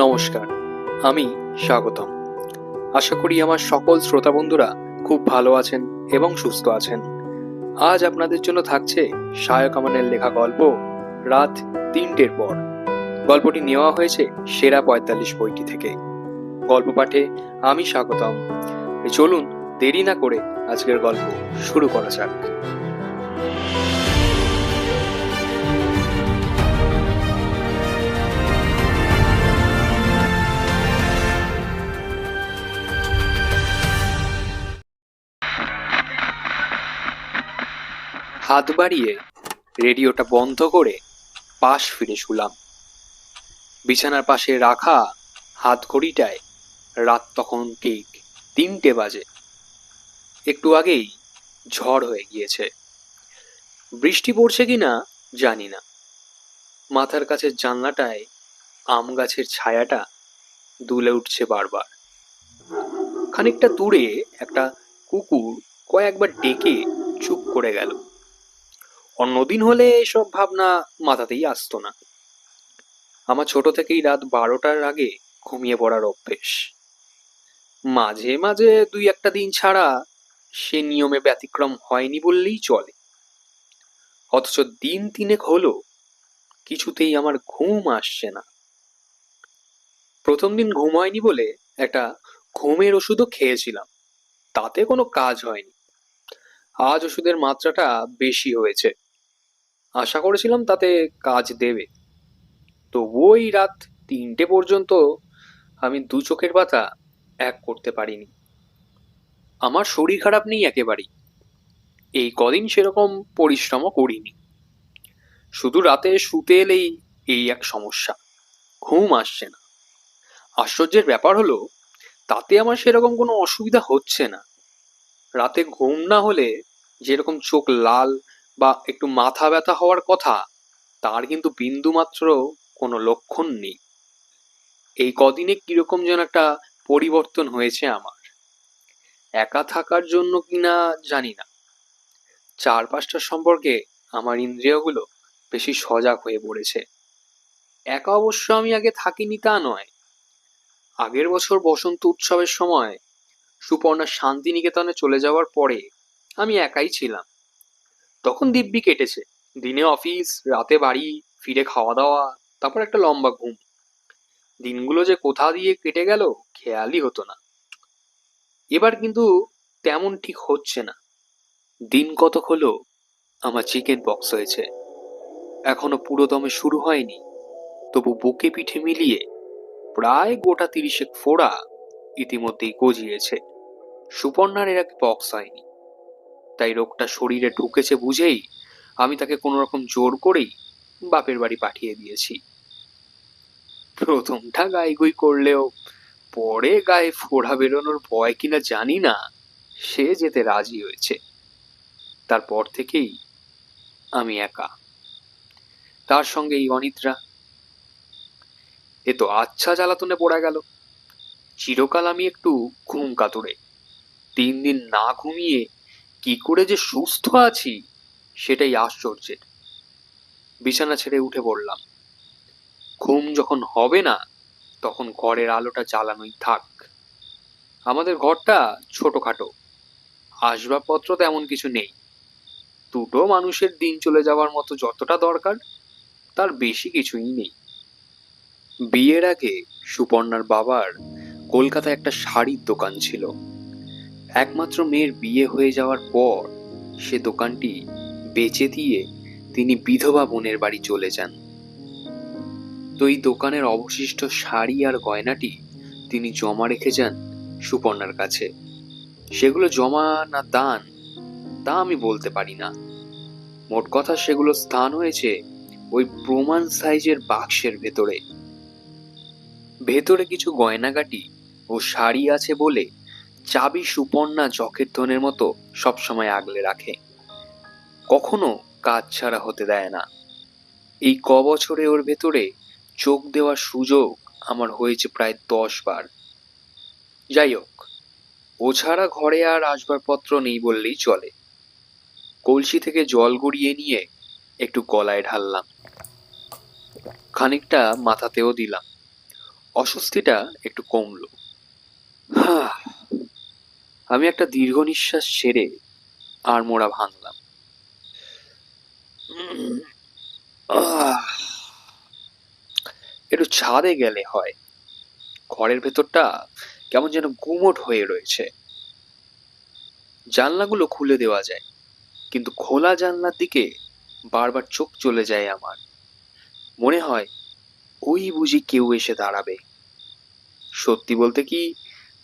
নমস্কার, আমি স্বাগতম। আশা করি আমার সকল শ্রোতা বন্ধুরা খুব ভালো আছেন এবং সুস্থ আছেন। আজ আপনাদের জন্য থাকছে সায়ক আমানের লেখা গল্প রাত তিনটের পর। গল্পটি নেওয়া হয়েছে সেরা পঁয়তাল্লিশ বইটি থেকে। গল্প পাঠে আমি স্বাগতম। চলুন দেরি না করে আজকের গল্প শুরু করা যাক। হাত বাড়িয়ে রেডিওটা বন্ধ করে পাশ ফিরে শুলাম। বিছানার পাশে রাখা হাত ঘড়িটায় রাত তখন ঠিক তিনটে বাজে। একটু আগেই ঝড় হয়ে গিয়েছে। বৃষ্টি পড়ছে কিনা জানি না। মাথার কাছে জানলাটায় আম গাছের ছায়াটা দুলে উঠছে বারবার। খানিকটা দূরে একটা কুকুর কয়েকবার ডেকে চুপ করে গেল। অন্যদিন হলে এসব ভাবনা মাথাতেই আসতো না। আমার ছোট থেকেই রাত বারোটার আগে ঘুমিয়ে পড়ার অভ্যেস। মাঝে মাঝে দুই একটা দিন ছাড়া সে নিয়মে ব্যতিক্রম হয়নি বললেই চলে। অথচ দিন তিনেক হলো, কিছুতেই আমার ঘুম আসছে না। প্রথম দিন ঘুম হয়নি বলে একটা ঘুমের ওষুধও খেয়েছিলাম, তাতে কোনো কাজ হয়নি। আজ ওষুধের মাত্রাটা বেশি হয়েছে। আশা করেছিলাম তাতে কাজ দেবে। তবুও রাত তিনটে পর্যন্ত আমি দু চোখের পাতা এক করতে পারিনি। আমার শরীর খারাপ নেই একেবারেই। এই কদিন সেরকম পরিশ্রমও করিনি। শুধু রাতে শুতে এলেই এই এক সমস্যা, ঘুম আসছে না। আশ্চর্যের ব্যাপার হলো, তাতে আমার সেরকম কোনো অসুবিধা হচ্ছে না। রাতে ঘুম না হলে যেরকম চোখ লাল বা একটু মাথা ব্যথা হওয়ার কথা, তার কিন্তু বিন্দুমাত্র কোনো লক্ষণ নেই। এই কদিনে কীরকম যেন একটা পরিবর্তন হয়েছে আমার। একা থাকার জন্য কিনা জানি না। চারপাশটার সম্পর্কে আমার ইন্দ্রিয়গুলো বেশি সজাগ হয়ে পড়েছে। একা অবশ্য আমি আগে থাকিনি তা নয়। আগের বছর বসন্ত উৎসবের সময় সুপর্ণা শান্তিনিকেতনে চলে যাওয়ার পরে আমি একাই ছিলাম। তখন দিব্যি কেটেছে। দিনে অফিস রাতে বাড়ি, ফিরে খাওয়া দাওয়া তারপর একটা লম্বা ঘুম। দিনগুলো যে কোথা দিয়ে কেটে গেল, খেয়ালই হতো না। এবার কিন্তু তেমন ঠিক হচ্ছে না। দিন কত হলো, আমার চিকেন বক্স হয়েছে। এখনও পুরোদমে শুরু হয়নি। তবু বুকে পিঠে মিলিয়ে প্রায় গোটা তিরিশেক ফোড়া ইতিমধ্যেই গজিয়েছে। সুপর্ণার এর আগে পক্স হয়নি। তাই রোগটা শরীরে ঢুকেছে বুঝেই আমি তাকে কোনো রকম জোর করেই বাপের বাড়ি পাঠিয়ে দিয়েছি। প্রথমটা গাইগুই করলেও, পরে গায়ে ফোড়া বেরোনোর ভয় কিনা জানি না, সে যেতে রাজি হয়েছে। তারপর থেকেই আমি একা। তার সঙ্গে এই অনিদ্রা। এ তো আচ্ছা জ্বালাতনে পড়া গেল। চিরকাল আমি একটু ঘুম কাতুরে। তিন দিন না ঘুমিয়ে কি করে যে সুস্থ আছি সেটাই আশ্চর্যের। বিছানা ছেড়ে উঠে পড়লাম। ঘুম যখন হবে না, তখন ঘরের আলোটা জ্বালানোই থাক। আমাদের ঘরটা ছোটখাটো, আসবাবপত্র তেমন কিছু নেই। দুটো মানুষের দিন চলে যাওয়ার মতো যতটা দরকার, তার বেশি কিছুই নেই। বিয়ের আগে সুপর্ণার বাবার কলকাতায় একটা শাড়ির দোকান ছিল। একমাত্র মেয়ের বিয়ে হয়ে যাওয়ার পর সে দোকানটি বেচে দিয়ে তিনি বিধবা বোনের বাড়ি চলে যান। তো এই দোকানের অবশিষ্ট শাড়ি আর গয়নাটি তিনি জমা রেখে যান সুপর্ণার কাছে। সেগুলো জমা না দান, তা আমি বলতে পারি না। মোট কথা সেগুলো স্থান হয়েছে ওই প্রমাণ সাইজের বাক্সের ভেতরে। ভেতরে কিছু গয়নাগাটি ও শাড়ি আছে বলে চাবি সুপর্ণা জখের ধনের মতো সবসময় আগলে রাখে। কখনো কাজ ছাড়া হতে দেয় না। এই ক বছরে ওর ভেতরে চোখ দেওয়ার সুযোগ আমার হয়েছে প্রায় দশ বার। যাই হোক ও ছাড়া ঘরে আর আসবাবপত্র নেই বললেই চলে। কলসি থেকে জল গড়িয়ে নিয়ে একটু গলায় ঢাললাম। খানিকটা মাথাতেও দিলাম। অস্বস্তিটা একটু কমলো। হাহ, আমি একটা দীর্ঘ নিঃশ্বাস ছেড়ে আর মোড়া ভাঙলাম। একটু ছাদে গেলে হয়। ঘরের ভেতরটা কেমন যেন গুমট হয়ে রয়েছে। জানলাগুলো খুলে দেওয়া যায়, কিন্তু খোলা জানলার দিকে বারবার চোখ চলে যায় আমার। মনে হয়, ওই বুঝি কেউ এসে দাঁড়াবে। সত্যি বলতে কি,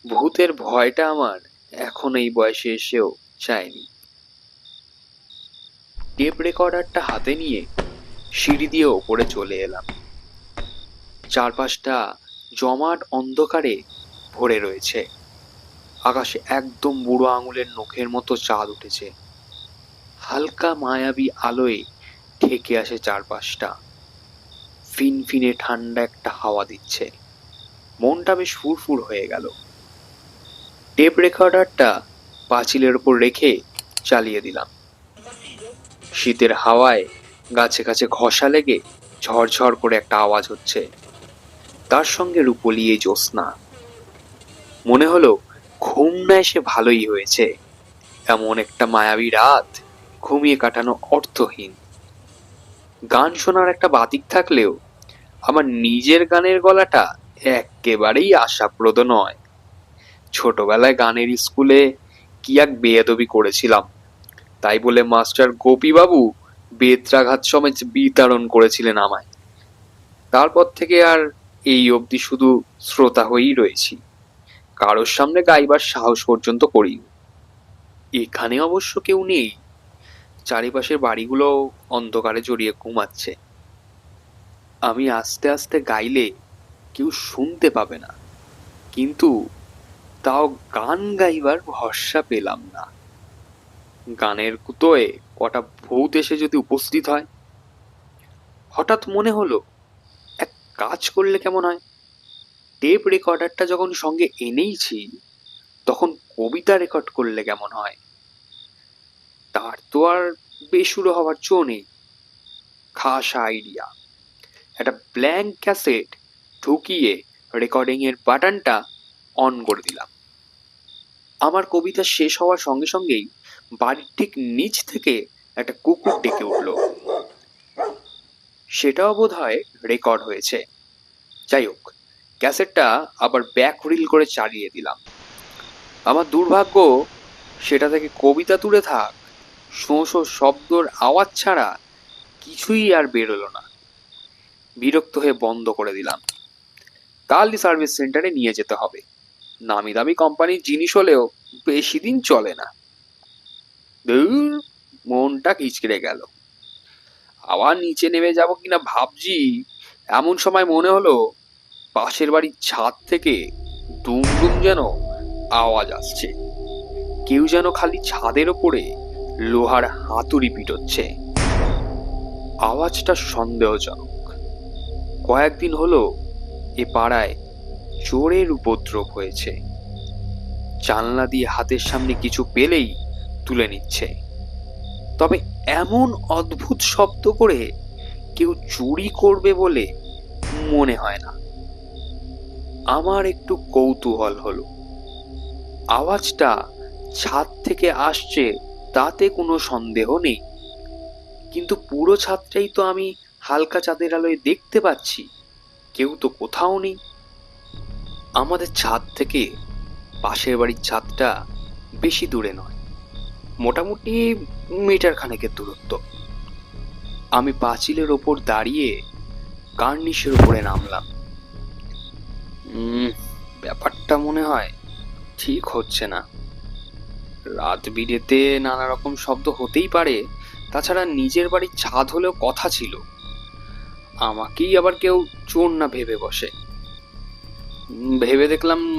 ভূতের ভয়টা আমার এখন এই বয়সে এসেও চায়নি। টেপ রেকর্ডারটা হাতে নিয়ে সিঁড়ি দিয়ে ওপরে চলে এলাম। চারপাশটা জমাট অন্ধকারে ভরে রয়েছে। আকাশে একদম বুড়ো আঙুলের নখের মতো চাঁদ উঠেছে। হালকা মায়াবী আলোয় ঠেকে আসে চারপাশটা। ফিনফিনে ঠান্ডা একটা হাওয়া দিচ্ছে। মনটা বেশ ফুরফুর হয়ে গেল। টেপ রেকর্ডারটা পাঁচিলের ওপর রেখে চালিয়ে দিলাম। শীতের হাওয়ায় গাছে গাছে ঘষা লেগে ঝরঝর করে একটা আওয়াজ হচ্ছে। তার সঙ্গে রূপলিয়ে জ্যোৎস্না। মনে হলো ঘুম না এসে ভালোই হয়েছে। এমন একটা মায়াবী রাত ঘুমিয়ে কাটানো অর্থহীন। গান শোনার একটা বাতিক থাকলেও আমার নিজের গানের গলাটা একেবারেই আশাপ্রদ নয়। ছোটবেলায় গানের স্কুলে কি এক বেয়াদবি করেছিলাম। তাই বলে মাস্টার গোপীবাবু বেত্রাঘাত সমেত বিতরণ করেছিলেন আমায়। তারপর থেকে আর এই অবধি শুধু শ্রোতা হয়েই রয়েছি। কারোর সামনে গাইবার সাহস পর্যন্ত করি এখানে অবশ্য কেউ নেই। চারিপাশের বাড়িগুলো অন্ধকারে জড়িয়ে ঘুমাচ্ছে। আমি আস্তে আস্তে গাইলে কেউ শুনতে পাবে না। কিন্তু তাও গান গাইবার ভরসা পেলাম না। গানের কুতোয় কটা ভূত এসে যদি উপস্থিত হয়। হঠাৎ মনে হলো, এক কাজ করলে কেমন হয়? টেপ রেকর্ডারটা যখন সঙ্গে এনেইছি, তখন কবিতা রেকর্ড করলে কেমন হয়? তার তো আর বেসুরো হওয়ার জো নেই। খাসা আইডিয়া। একটা ব্ল্যাঙ্ক ক্যাসেট ঢুকিয়ে রেকর্ডিংয়ের বাটনটা অন করে দিলাম। আমার কবিতা শেষ হওয়ার সঙ্গে সঙ্গেই বাড়ির ঠিক নিচ থেকে একটা কুকুর ডেকে উঠল। সেটাও বোধ হয় রেকর্ড হয়েছে। যাই হোক, ক্যাসেটটা আবার ব্যাক রিল করে চালিয়ে দিলাম। আমার দুর্ভাগ্য সেটা থেকে কবিতা তুলে থাক, শোঁ শোঁ শব্দর আওয়াজ ছাড়া কিছুই আর বেরোলো না। বিরক্ত হয়ে বন্ধ করে দিলাম। কালই সার্ভিস সেন্টারে নিয়ে যেতে হবে। নামি দামি কোম্পানির জিনিস হলেও বেশি দিন চলে না। মনটা কিচকিড়ে গেল। আবার নিচে নেমে যাব কিনা ভাবছি, এমন সময় মনে হলো পাশের বাড়ির ছাদ থেকে দুম দুম যেন আওয়াজ আসছে। কেউ যেন খালি ছাদের ওপরে লোহার হাতুড়ি পিটোচ্ছে। আওয়াজটা সন্দেহজনক। কয়েকদিন হলো এ পাড়ায় চোরের উপদ্রব হয়েছে। জানলা দিয়ে হাতের সামনে কিছু পেলেই তুলে নিচ্ছে। তবে এমন অদ্ভুত শব্দ করে কেউ চুরি করবে বলে মনে হয় না। আমার একটু কৌতূহল হলো। আওয়াজটা ছাদ থেকে আসছে, তাতে কোনো সন্দেহ নেই। কিন্তু পুরো ছাদটাই তো আমি হালকা চাঁদের আলোয় দেখতে পাচ্ছি। কেউ তো কোথাও নেই। আমাদের ছাদ থেকে পাশের বাড়ির ছাদটা বেশি দূরে নয়। মোটামুটি মিটার খানেকের দূরত্ব। আমি পাঁচিলের ওপর দাঁড়িয়ে কার্নিশের উপরে নামলাম। ব্যাপারটা মনে হয় ঠিক হচ্ছে না। রাত বিরেতে নানা রকম শব্দ হতেই পারে, তাছাড়া নিজের বাড়ির ছাদ হলেও কথা ছিল। আমাকেই আবার কেউ চোর না ভেবে বসে। ভেবে দেখলাম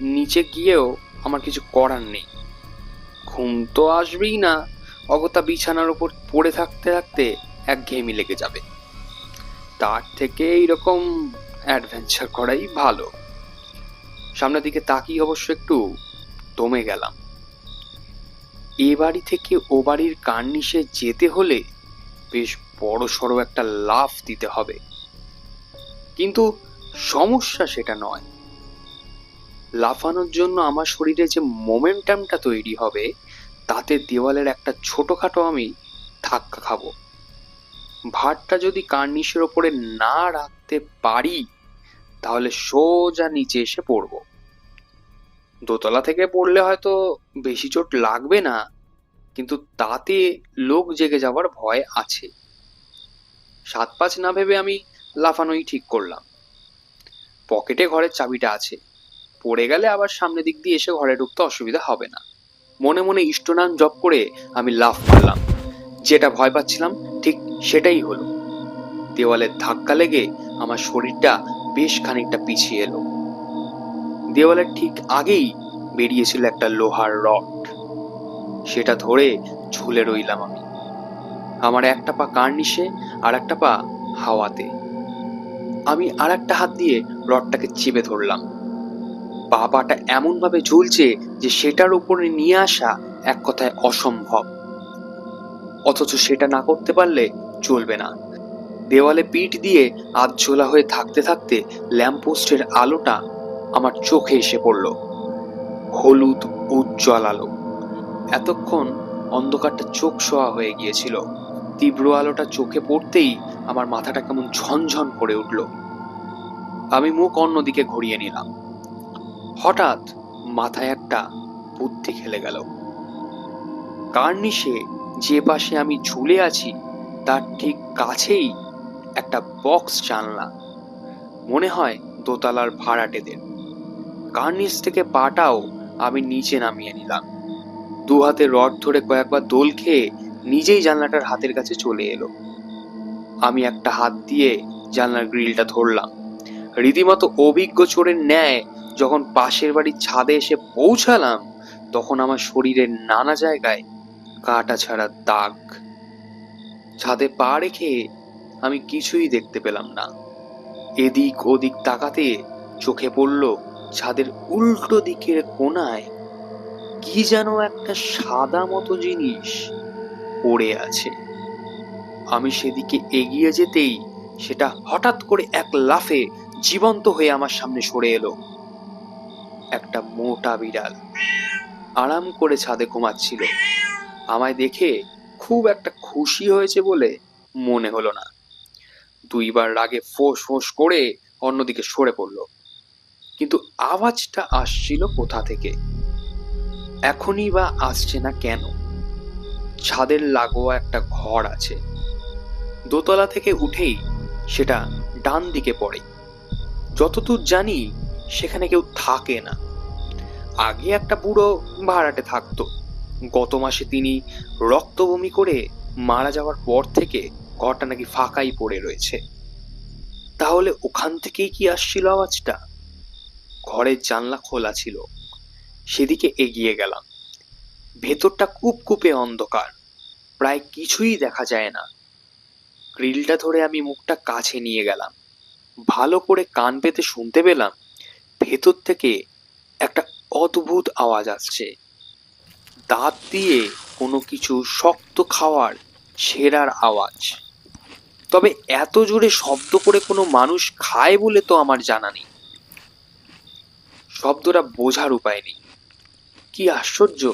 নিচে গিয়েও আমার কিছু করার নেই। ঘুম তো আসবেই না অগতা বিছানার উপর পড়ে থাকতে থাকতে এক ঘেমি লেগে যাবে। তার থেকে এইরকম অ্যাডভেঞ্চার করাই ভালো। সামনের দিকে তাকিয়ে অবশ্য একটু দমে গেলাম। এ বাড়ি থেকে ও বাড়ির কার্নিশে যেতে হলে বেশ বড় সড়ো একটা লাফ দিতে হবে। কিন্তু সমস্যা সেটা নয়। লাফানোর জন্য আমার শরীরে যে মোমেন্টামটা তৈরি হবে, তাতে দেওয়ালের একটা ছোটখাটো আমি ধাক্কা খাব। ভারটা যদি কার্নিশের ওপরে না রাখতে পারি, তাহলে সোজা নিচে এসে পড়ব। দোতলা থেকে পড়লে হয়তো বেশি চোট লাগবে না, কিন্তু তাতে লোক জেগে যাওয়ার ভয় আছে। সাত পাঁচ না ভেবে আমি লাফানোই ঠিক করলাম। পকেটে ঘরের চাবিটা আছে। পড়ে গেলে আবার সামনে দিক দিয়ে এসে ঘরে ঢুকতে অসুবিধা হবে না। মনে মনে ইষ্টনাম জপ করে আমি লাফ মারলাম। যেটা ভয় পাচ্ছিলাম, ঠিক সেটাই হলো। দেওয়ালের ধাক্কা লেগে আমার শরীরটা বেশ খানিকটা পিছিয়ে এলো। দেওয়ালের ঠিক আগেই বেরিয়েছিল একটা লোহার রড। সেটা ধরে ঝুলে রইলাম আমি। আমার একটা পা কার্নিশে আর একটা পা হাওয়াতে। আমি আর একটা হাত দিয়ে রডটাকে চেপে ধরলাম। পাটা এমনভাবে ঝুলছে যে সেটার উপরে নিয়ে আসা এক কথায় অসম্ভব। অথচ সেটা না করতে পারলে চলবে না। দেওয়ালে পিঠ দিয়ে আধঝোলা হয়ে থাকতে থাকতে ল্যাম্পপোস্টের আলোটা আমার চোখে এসে পড়ল। হলুদ, উজ্জ্বল আলো। এতক্ষণ অন্ধকারটা চোখ শোয়া হয়ে গিয়েছিল। তীব্র আলোটা চোখে পড়তেই আমার মাথাটা কেমন ঝনঝন করে উঠল। আমি মুখ অন্যদিকে ঘুরিয়ে নিলাম। হঠাৎ মাথায় একটা বুদ্ধি খেলে গেল। কার্নিশে যে পাশে আমি ঝুলে আছি, তার ঠিক কাছেই একটা বক্স জানলা। মনে হয় দোতলার ভাড়াটেদের। কার্নিশ থেকে পাটাও আমি নিচে নামিয়ে নিলাম। দু হাতে রড ধরে কয়েকবার দোল খেয়ে নিজেই জানলাটার হাতের কাছে চলে এলো। আমি একটা হাত দিয়ে জানলার গ্রিলটা ধরলাম। রীতিমতো অভিজ্ঞ চোরের ন্যায় যখন পাশের বাড়ির ছাদে এসে পৌঁছালাম, তখন আমার শরীরের নানা জায়গায় কাটা ছাড়া দাগ। ছাদে পা রেখে আমি কিছুই দেখতে পেলাম না। এদিক ওদিক তাকাতে চোখে পড়ল ছাদের উল্টো দিকের কোনায় কি যেন একটা সাদা মতো জিনিস পড়ে আছে। আমি সেদিকে এগিয়ে যেতেই সেটা হঠাৎ করে এক লাফে জীবন্ত হয়ে আমার সামনে সরে এলো। একটা মোটা বিড়াল। আরাম করে ছাদে ঘুমাচ্ছিল। আমায় দেখে খুব একটা খুশি হয়েছে বলে মনে হলো না। দুইবার রাগে ফোঁস ফোঁস করে অন্যদিকে সরে পড়ল। কিন্তু আওয়াজটা আসছিল কোথা থেকে? এখনই বা আসছে না কেন? ছাদের লাগোয়া একটা ঘর আছে। দোতলা থেকে উঠেই সেটা ডান দিকে পড়ে। যতদূর জানি, সেখানে কেউ থাকে না। আগে একটা বুড়ো ভাড়াটে থাকতো। গত মাসে তিনি রক্তবমি করে মারা যাওয়ার পর থেকে ঘরটা নাকি ফাঁকাই পড়ে রয়েছে। তাহলে ওখান থেকেই কি আসছিল আওয়াজটা? ঘরের জানলা খোলা ছিল। সেদিকে এগিয়ে গেলাম। ভেতরটা কুপকুপে অন্ধকার। প্রায় কিছুই দেখা যায় না। গ্রিলটা ধরে আমি মুখটা কাছে নিয়ে গেলাম। ভালো করে কান পেতে শুনতে পেলাম, ভেতর থেকে একটা অদ্ভুত আওয়াজ আসছে। দাঁত দিয়ে কোনো কিছু শক্ত খাওয়ার ছেঁড়ার আওয়াজ। তবে এত জোরে শব্দ করে কোনো মানুষ খায় বলে তো আমার জানা নেই। শব্দটা বোঝার উপায় নেই। কি আশ্চর্য!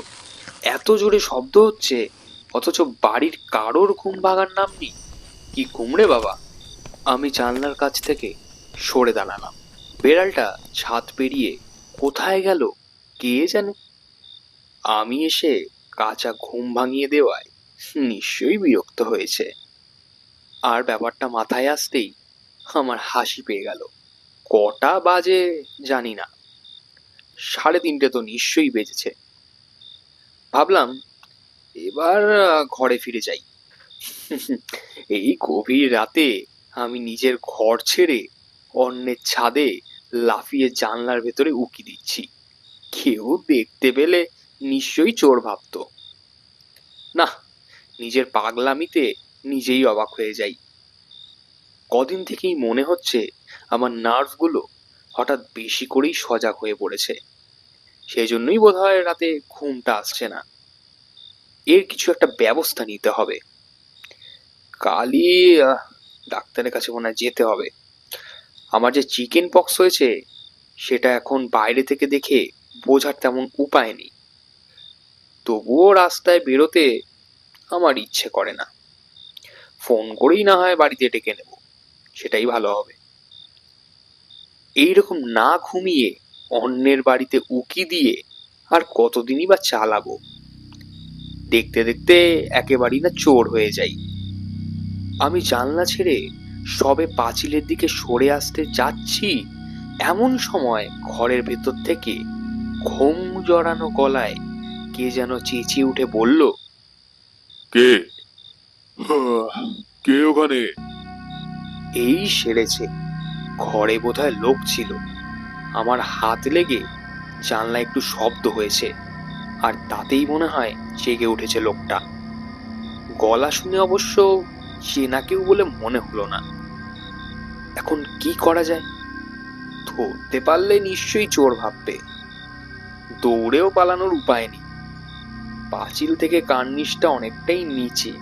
এত জোরে শব্দ হচ্ছে, অথচ বাড়ির কারোর ঘুম ভাঙার নাম নেই। কি ঘুমরে বাবা! আমি জানলার কাছ থেকে সরে দাঁড়ালাম। বেড়ালটা ছাদ পেরিয়ে কোথায় গেল কে জানে? আমি এসে কাঁচা ঘুম ভাঙিয়ে দেওয়ায় নিশ্চয়ই বিরক্ত হয়েছে। আর ব্যাপারটা মাথায় আসতেই আমার হাসি পেয়ে গেল। কটা বাজে জানি না। সাড়ে তিনটে তো নিশ্চয়ই বেজেছে। ভাবলাম, এবার ঘরে ফিরে যাই। এই গভীর রাতে আমি নিজের ঘর ছেড়ে অন্যের ছাদে লাফিয়ে জানলার ভেতরে উকি দিচ্ছি। কেউ দেখতে পেলে নিশ্চয়ই চোর ভাবতো। না, নিজের পাগলামিতে নিজেই অবাক হয়ে যাই। কদিন থেকেই মনে হচ্ছে আমার নার্ভগুলো হঠাৎ বেশি করেই সজাগ হয়ে পড়েছে। সেই জন্যই বোধ হয় রাতে ঘুমটা আসছে না। এর কিছু একটা ব্যবস্থা নিতে হবে। কালি ডাক্তারের কাছে মনে যেতে হবে। আমার যে চিকেন পক্স হয়েছে, সেটা এখন বাইরে থেকে দেখে বোঝার তেমন উপায় নেই। তবুও রাস্তায় বেরোতে আমার ইচ্ছে করে না। ফোন করেই না হয় বাড়িতে ডেকে নেব, সেটাই ভালো হবে। এইরকম না ঘুমিয়ে অন্যের বাড়িতে উকি দিয়ে আর কতদিনই বা চালাবো? দেখতে দেখতে একেবারেই না চোর হয়ে যাই। আমি জানলা ছেড়ে সবে পাঁচিলের দিকে সরে আসতে যাচ্ছি এমন সময় ঘরের ভেতর থেকে ঘুম জড়ানো গলায় কে যেন চেঁচিয়ে উঠে বলল কে? কে ওখানে? এই সেরেছে। ঘরে বোধহয় লোক ছিল। আমার হাত লেগে জানলা একটু শব্দ হয়েছে আর তাতেই মনে হয় জেগে উঠেছে লোকটা। গলা শুনে অবশ্য চেনা কেউ বলে মনে হলো না। এখন কি করা যায়? ধরতে পারলে নিশ্চয়ই চোর ভাববে। দৌড়েও পালানোর উপায় নেই। পাঁচিল থেকে কার্নিশটা অনেকটাই নিচে।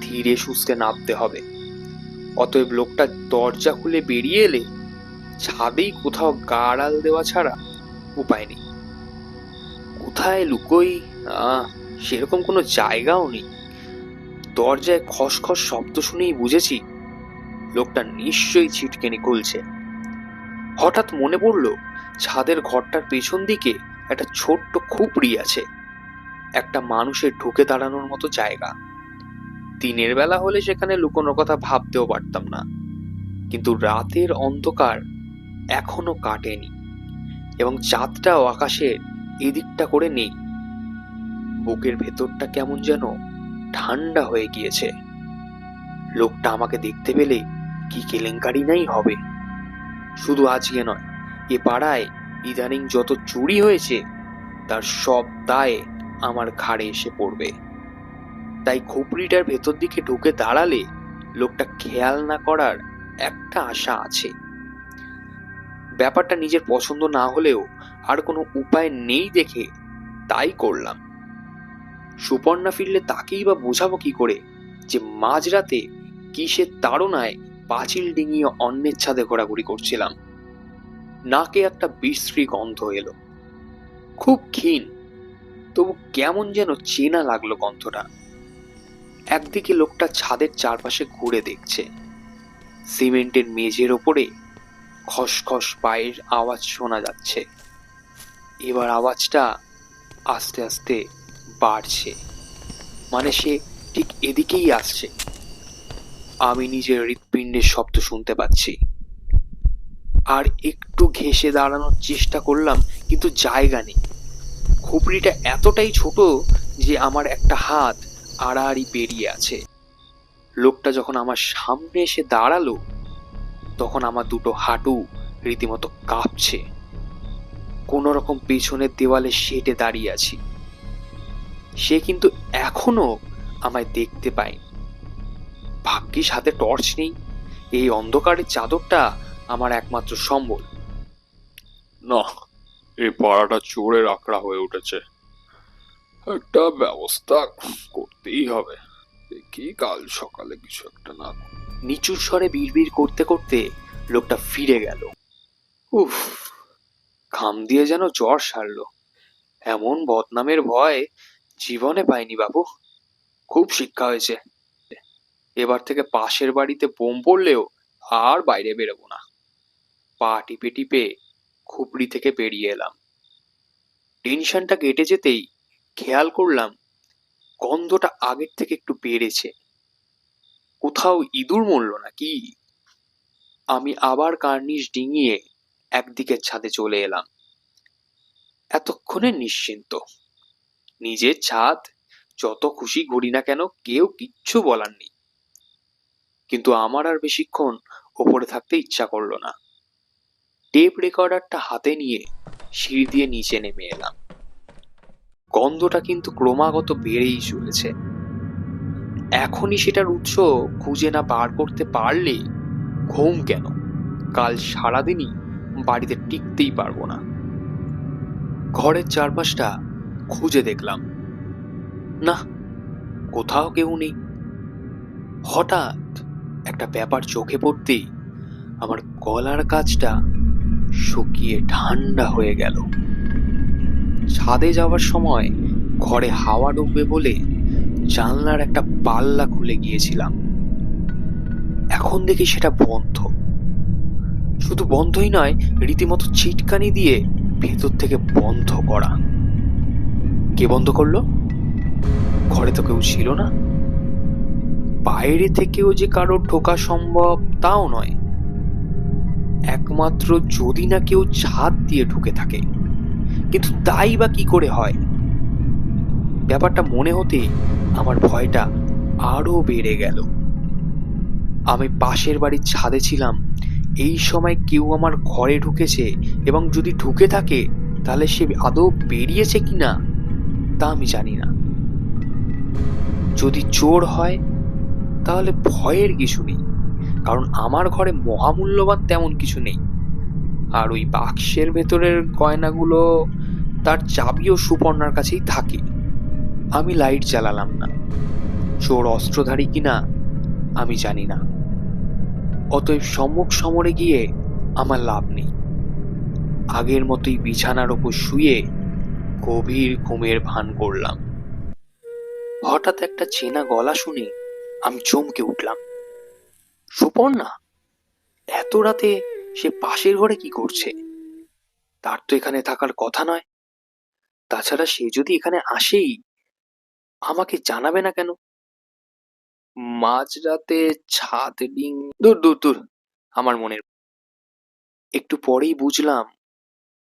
ধীরে সুস্থে নামতে হবে। অতএব লোকটা দরজা খুলে বেরিয়ে এলে ছাদেই কোথাও গাড়াল দেওয়া ছাড়া উপায় নেই। কোথায় লুকোই? সেরকম কোনো জায়গাও নেই। দরজায় খসখস শব্দ শুনেই বুঝেছি, লোকটা নিশ্চয়ই ছিটকেনি খুলছে। হঠাৎ মনে পড়ল, ছাদের ঘরটার পেছন দিকে একটা ছোট্ট খুপড়ি আছে। একটা মানুষের ঢুকে দাঁড়ানোর মতো জায়গা। দিনের বেলা হলে সেখানে লুকোনোর কথা ভাবতেও পারতাম না। কিন্তু রাতের অন্ধকার এখনও কাটেনি এবং চাঁদটাও আকাশের এদিকটা করে নেই। বুকের ভেতরটা কেমন যেন ঠান্ডা হয়ে গিয়েছে। লোকটা আমাকে দেখতে পেলে কি কেলেঙ্কারি নাই হবে। শুধু আজকে নয়, এ পাড়ায় ইদানিং যত চুরি হয়েছে, তার সব দায়ে আমার ঘাড়ে এসে পড়বে। তাই খুপড়িটার ভেতর দিকে ঢুকে দাঁড়ালে লোকটা খেয়াল না করার একটা আশা আছে। ব্যাপারটা নিজের পছন্দ না হলেও আর কোনো উপায় নেই দেখে তাই করলাম। সুপর্ণা ফিরলে তাকেই বা বোঝাবো কি করে? যে মাঝরাতে কিসের তাড়নায় পাঁচিল ডিঙিয়ে অন্যের ছাদে ঘোরাঘুরি করছিলাম। নাকে একটা বিশ্রী গন্ধ এলো। খুব ক্ষীণ, তবু কেমন যেন চেনা লাগল গন্ধটা। একদিকে লোকটা ছাদের চারপাশে ঘুরে দেখছে। সিমেন্টের মেঝের ওপরে খসখস পায়ের আওয়াজ শোনা যাচ্ছে। এবার আওয়াজটা আস্তে আস্তে বাড়ছে। মানে সে ঠিক এদিকেই আসছে। আমি নিজের হৃৎপিণ্ডের শব্দ শুনতে পাচ্ছি। আর একটু ঘেসে দাঁড়ানোর চেষ্টা করলাম, কিন্তু জায়গা নেই। খুপড়িটা এতটাই ছোট যে আমার একটা হাত আড়াআড়ি বেরিয়ে আছে। লোকটা যখন আমার সামনে এসে দাঁড়াল, তখন আমার দুটো হাঁটু রীতিমতো কাঁপছে। কোনো রকম পেছনের দেওয়ালে সেটে দাঁড়িয়ে আছি। সে কিন্তু এখনও আমায় দেখতে পায়নি। ভাগ্যিস হাতে টর্চ নেই। এই অন্ধকারের চাদরটা আমার একমাত্র সম্বল। না এই পাড়াটা চোরের আঁকড়া হয়ে উঠেছে। একটা ব্যবস্থা করতেই হবে। দেখি কাল সকালে কিছু একটা না নিচুর স্বরে বিড়বিড় করতে করতে লোকটা ফিরে গেল। উফ ঘাম দিয়ে যেন জ্বর সারলো। এমন বদনামের ভয় জীবনে পাইনি বাবু। খুব শিক্ষা হয়েছে। এবার থেকে পাশের বাড়িতে বোম পড়লেও আর বাইরে বেরোবো না। পা টিপে টিপে খুপড়ি থেকে বেরিয়ে এলাম। টেনশনটা কেটে যেতেই খেয়াল করলাম, গন্ধটা আগের থেকে একটু বেড়েছে। কোথাও ইঁদুর মরল নাকি আমি আবার কার্নিশ ডিঙিয়ে একদিকের ছাদে চলে এলাম। এতক্ষণে নিশ্চিন্ত। নিজের ছাদ, যত খুশি ঘুরি না কেন, কেউ কিচ্ছু বলার নেই। কিন্তু আমার আর বেশিক্ষণ ওপরে থাকতে ইচ্ছা করল না। টেপ রেকর্ডারটা হাতে নিয়ে সিঁড়ি দিয়ে নিচে নেমে এলাম। গন্ধটা কিন্তু ক্রমাগত বেড়েই চলেছে। এখনই সেটার উৎস খুঁজে না বার করতে পারলে ঘুম কেন? কাল সারাদিনই বাড়িতে টিকতেই পারব না। ঘরের চারপাশটা খুঁজে দেখলাম। না, কোথাও কেউ নেই। হঠাৎ একটা ব্যাপার চোখে পড়তেই আমার গলার কাজটা শুকিয়ে ঠান্ডা হয়ে গেল। ছাদে যাওয়ার সময় ঘরে হাওয়া ঢুকবে বলে জানলার একটা পাল্লা খুলে গিয়েছিলাম। এখন দেখি সেটা বন্ধ। শুধু বন্ধই নয়, রীতিমতো চিটকানি দিয়ে ভেতর থেকে বন্ধ করা। কে বন্ধ করল? ঘরে তো কেউ ছিল না। বাইরে থেকেও যে কারও ঢোকা সম্ভব তাও নয়। একমাত্র যদি না কেউ ছাদ দিয়ে ঢুকে থাকে। কিন্তু তাই বা কি করে হয়? ব্যাপারটা মনে হতে আমার ভয়টা আরও বেড়ে গেল। আমি পাশের বাড়ির ছাদে ছিলাম। এই সময় কেউ আমার ঘরে ঢুকেছে এবং যদি ঢুকে থাকে, তাহলে সে আদৌ বেরিয়েছে কিনা? তা আমি জানি না। যদি চোর হয়, তাহলে ভয়ের কিছু নেই, কারণ আমার ঘরে মহামূল্যবান তেমন কিছু নেই। আর ওই বাক্সের ভেতরের গয়নাগুলো তার চাবিও সুপর্ণার কাছেই থাকে। আমি লাইট জ্বালালাম না। চোর অস্ত্রধারী কিনা, আমি জানি না। অতএব সম্মুখ সমরে গিয়ে আমার লাভ নেই। আগের মতোই বিছানার ওপর শুয়ে গভীর ঘুমের ভান করলাম। হঠাৎ একটা চেনা গলা শুনে আমি চমকে উঠলাম। সুপর্ণা, এত রাতে সে পাশের ঘরে কি করছে? তার তো এখানে থাকার কথা নয়। তাছাড়া সে যদি এখানে আসেই, আমাকে জানাবে না কেন? মাঝরাতে ছাদ ডিং, দূর দূর দূর, আমার মনের একটু পরেই বুঝলাম,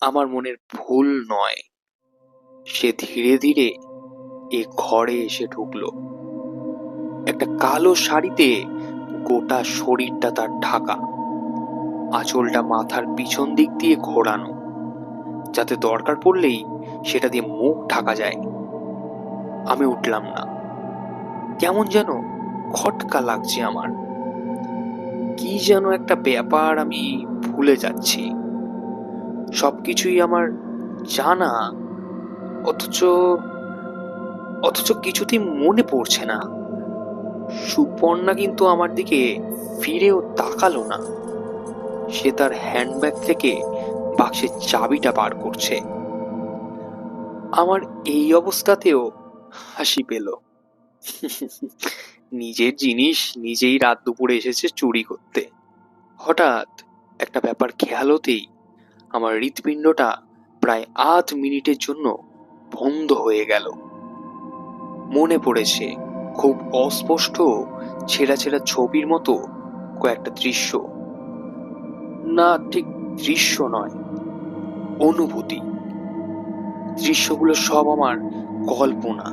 আমার মনের ভুল নয়। সে ধীরে ধীরে এ ঘরে এসে ঢুকলো। একটা কালো শাড়িতে গোটা শরীরটা তার ঢাকা। আঁচলটা মাথার পিছন দিক দিয়ে ঘোরানো, যাতে দরকার পড়লেই সেটা দিয়ে মুখ ঢাকা যায়। আমি উঠলাম না। কেমন যেন খটকা লাগছে আমার। কি যেন একটা ব্যাপার আমি ভুলে যাচ্ছি। সবকিছুই আমার জানা অথচ অথচ কিছুতেই মনে পড়ছে না। সুপর্ণা কিন্তু আমার দিকে ফিরেও তাকালো না। সে তার হ্যান্ডব্যাগ থেকে বাক্সের চাবিটা বার করছে। আমার এই অবস্থাতেও হাসি পেল। নিজের জিনিস নিজেই রাত দুপুরে এসেছে চুরি করতে। হঠাৎ একটা ব্যাপার খেয়াল হতেই আমার হৃৎপিণ্ডটা প্রায় আধ মিনিটের জন্য বন্ধ হয়ে গেল। মনে পড়েছে, খুব অস্পষ্ট ছেঁড়া ছেঁড়া ছবির মতো কয়েকটা দৃশ্য। না, ঠিক দৃশ্য নয়, অনুভূতি। দৃশ্যগুলো সব আমার কল্পনা।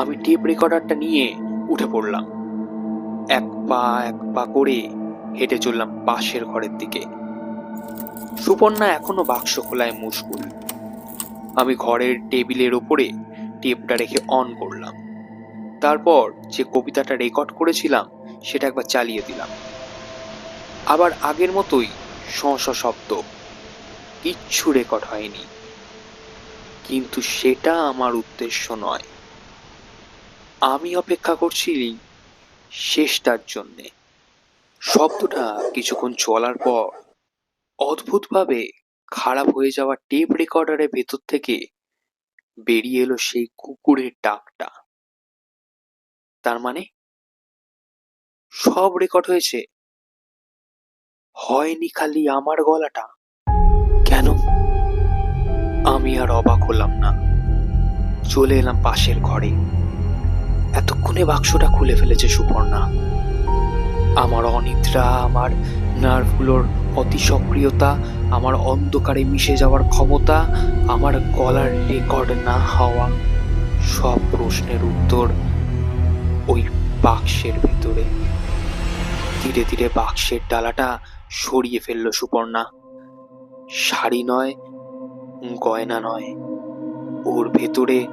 আমি টেপ রেকর্ডারটা নিয়ে উঠে পড়লাম। এক পা এক পা করে হেঁটে চললাম পাশের ঘরের দিকে। সুপর্ণা এখনও বাক্স খোলায় মুশকুল। আমি ঘরের টেবিলের ওপরে টেপটা রেখে অন করলাম। তারপর যে কবিতাটা রেকর্ড করেছিলাম, সেটা একবার চালিয়ে দিলাম। আবার আগের মতোই শস শব্দ, কিচ্ছু রেকর্ড হয়নি। কিন্তু সেটা আমার উদ্দেশ্য নয়। আমি অপেক্ষা করছি শেষটার জন্যে। শব্দটা কিছুক্ষণ চলার পর অদ্ভুতভাবে খারাপ হয়ে যাওয়া টেপ রেকর্ডারের ভেতর থেকে বেরিয়ে এলো সেই কুকুরের ডাকটা। তার মানে সব রেকর্ড হয়েছে। হয়নি খালি আমার গলাটা। কেন? আমি আর অবাক হলাম না। চলে এলাম পাশের ঘরে। এতক্ষণে বাক্সটা খুলে ফেলেছে সুপর্ণা। আমার অনিদ্রা, আমার নার্ভগুলোর অতি সক্রিয়তা, আমার অন্ধকারে মিশে যাওয়ার ক্ষমতা, আমার গলার রেকর্ড না হওয়া সব প্রশ্নের উত্তর ওই বাক্সের ভিতরে। ধীরে ধীরে বাক্সের ডালাটা সরিয়ে ফেলল সুপর্ণা। শাড়ি নয়, গয়না নয়। ওর ভেতরে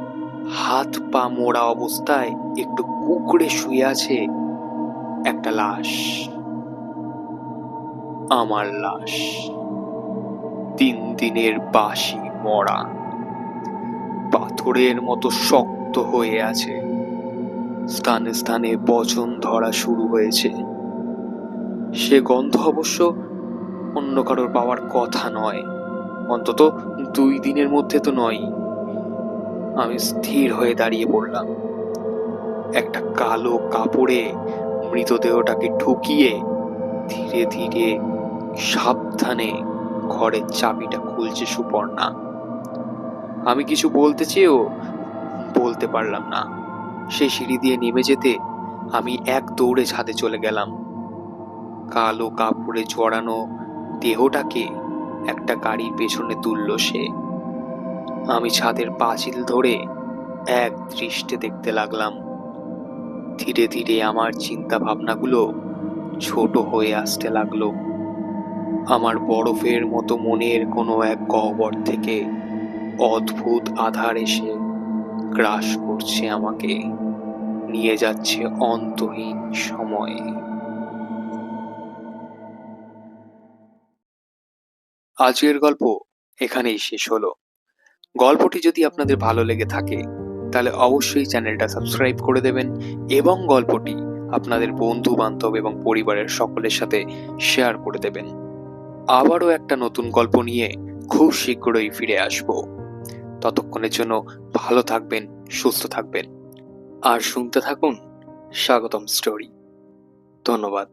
হাত পা মোড়া অবস্থায় একটু কুকড়ে শুয়ে আছে একটা লাশ। আমার লাশ। তিন দিনের বাসি মরা। পাথরের মতো শক্ত হয়ে আছে। স্থানে স্থানে পচন ধরা শুরু হয়েছে। সে গন্ধ অবশ্য অন্য কারোর পাওয়ার কথা নয়। অন্তত দুই দিনের মধ্যে তো নয় আমি স্থির হয়ে দাঁড়িয়ে পড়লাম। একটা কালো কাপড়ে মৃতদেহটাকে ঠুকিয়ে ধীরে ধীরে সাবধানে ঘরের চাবিটা খুলছে সুপর্ণা। আমি কিছু বলতে চেয়েও বলতে পারলাম না। সে সিঁড়ি দিয়ে নেমে যেতে আমি এক দৌড়ে ছাদে চলে গেলাম। কালো কাপড়ে জড়ানো দেহটাকে একটা গাড়ির পেছনে তুলল সে। আমি ছাদের পাঁচিল ধরে এক দৃষ্টে দেখতে লাগলাম। ধীরে ধীরে আমার চিন্তা ভাবনাগুলো ছোট হয়ে আসতে লাগল। আমার বরফের মতো মনের কোনো এক গহ্বর থেকে অদ্ভুত আধার এসে গ্রাস করছে আমাকে। নিয়ে যাচ্ছে অন্তহীন সময়ে। আজকের গল্প এখানেই শেষ হলো। গল্পটি যদি আপনাদের ভালো লেগে থাকে, তাহলে অবশ্যই চ্যানেলটা সাবস্ক্রাইব করে দেবেন এবং গল্পটি আপনাদের বন্ধু বান্ধব এবং পরিবারের সকলের সাথে শেয়ার করে দেবেন। আবারও একটা নতুন গল্প নিয়ে খুব শীঘ্রই ফিরে আসব। ততক্ষণের জন্য ভালো থাকবেন, সুস্থ থাকবেন। আর শুনতে থাকুন স্বাগতম স্টোরি। ধন্যবাদ।